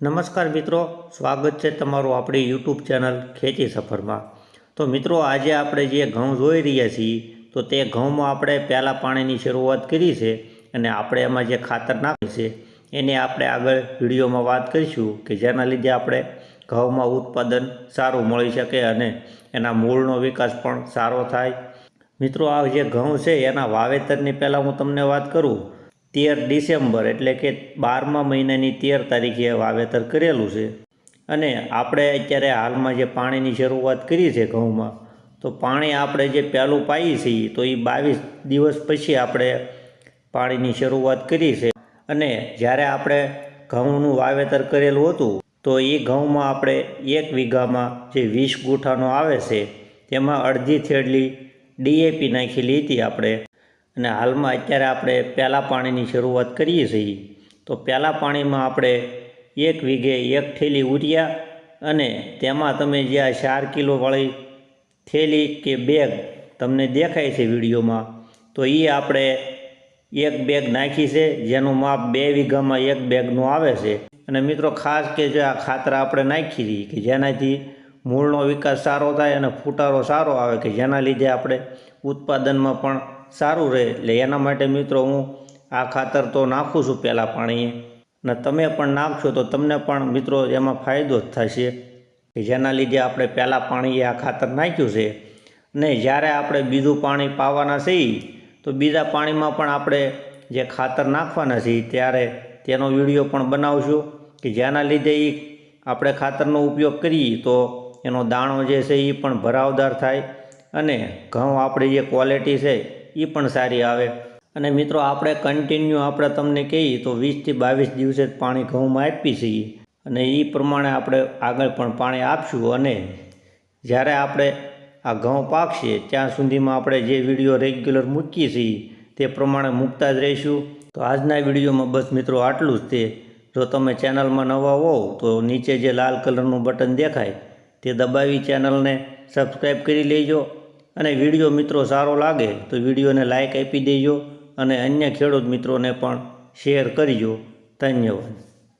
નમસ્કાર મિત્રો, સ્વાગત છે તમારું આપણી યુટ્યુબ ચેનલ ખેતી સફરમાં. તો મિત્રો, આજે આપણે જે ઘઉં જોઈ રહ્યા છીએ, તો તે ઘઉંમાં આપણે પહેલાં પાણીની શરૂઆત કરી છે અને આપણે એમાં જે ખાતર નાખ્યું છે, એની આપણે આગળ વિડીયોમાં વાત કરીશું કે જેના લીધે આપણે ઘઉંમાં ઉત્પાદન સારું મળી શકે અને એના મૂળનો વિકાસ પણ સારો થાય. મિત્રો, આ જે ઘઉં છે, એના વાવેતરની પહેલાં હું તમને વાત કરું તેર ડિસેમ્બર એટલે કે બારમા મહિનાની તેર તારીખે વાવેતર કરેલું છે. અને આપણે અત્યારે હાલમાં જે પાણીની શરૂઆત કરી છે ઘઉંમાં, તો પાણી આપણે જે પહેલું પાઈએ છીએ, તો એ બાવીસ દિવસ પછી આપણે પાણીની શરૂઆત કરી છે. અને જ્યારે આપણે ઘઉંનું વાવેતર કરેલું હતું, તો એ ઘઉંમાં આપણે એક વીઘામાં જે વીસ ગુઠાનો આવે છે, તેમાં અડધી થેડલી ડીએપી નાખેલી હતી આપણે. અને હાલમાં અત્યારે આપણે પહેલાં પાણીની શરૂઆત કરીએ છીએ, તો પહેલાં પાણીમાં આપણે એક વીઘે એક થેલી ઉરિયા અને તેમાં તમે જે આ ચાર કિલોવાળી થેલી કે બેગ તમને દેખાય છે વિડીયોમાં, તો એ આપણે એક બેગ નાખી છે, જેનું માપ બે વીઘામાં એક બેગનું આવે છે. અને મિત્રો ખાસ કે જે આ ખાતર આપણે નાખી દઈએ કે જેનાથી મૂળનો વિકાસ સારો થાય અને ફૂટારો સારો આવે કે જેના લીધે આપણે ઉત્પાદનમાં પણ સારું રહે. એટલે એના માટે મિત્રો હું આ ખાતર તો નાખું છું પહેલાં પાણીએ. ને તમે પણ નાખશો તો તમને પણ મિત્રો એમાં ફાયદો જ થશે. કે જેના લીધે આપણે પહેલાં પાણીએ આ ખાતર નાખ્યું છે. ને જ્યારે આપણે બીજું પાણી પાવાના છીએ, તો બીજા પાણીમાં પણ આપણે જે ખાતર નાખવાના છીએ, ત્યારે તેનો વીડિયો પણ બનાવશું. કે જેના લીધે એ આપણે ખાતરનો ઉપયોગ કરીએ, તો એનો દાણો જે છે એ પણ ભરાવદાર થાય. અને ઘઉં આપણી જે ક્વોલિટી છે એ પણ સારી આવે. અને મિત્રો, આપણે કન્ટિન્યુ આપણે તમને કહીએ તો વીસથી બાવીસ દિવસે જ પાણી ઘઉંમાં આપી છીએ. અને એ પ્રમાણે આપણે આગળ પણ પાણી આપશું. અને જ્યારે આપણે આ ઘઉં પાકશે, ત્યાં સુધીમાં આપણે જે વીડિયો રેગ્યુલર મૂકીએ છીએ, તે પ્રમાણે મૂકતા જ રહીશું. તો આજના વિડીયોમાં બસ મિત્રો આટલું જ તે. જો તમે ચેનલમાં નવા હોવ તો નીચે જે લાલ કલરનું બટન દેખાય, તે દબાવી ચેનલને સબસ્ક્રાઈબ કરી લેજો. અને વીડિયો મિત્રો સારો લાગે તો વિડીયોને લાઇક આપી દેજો અને અન્ય ખેડૂત મિત્રોને પણ શેર કરજો. ધન્યવાદ.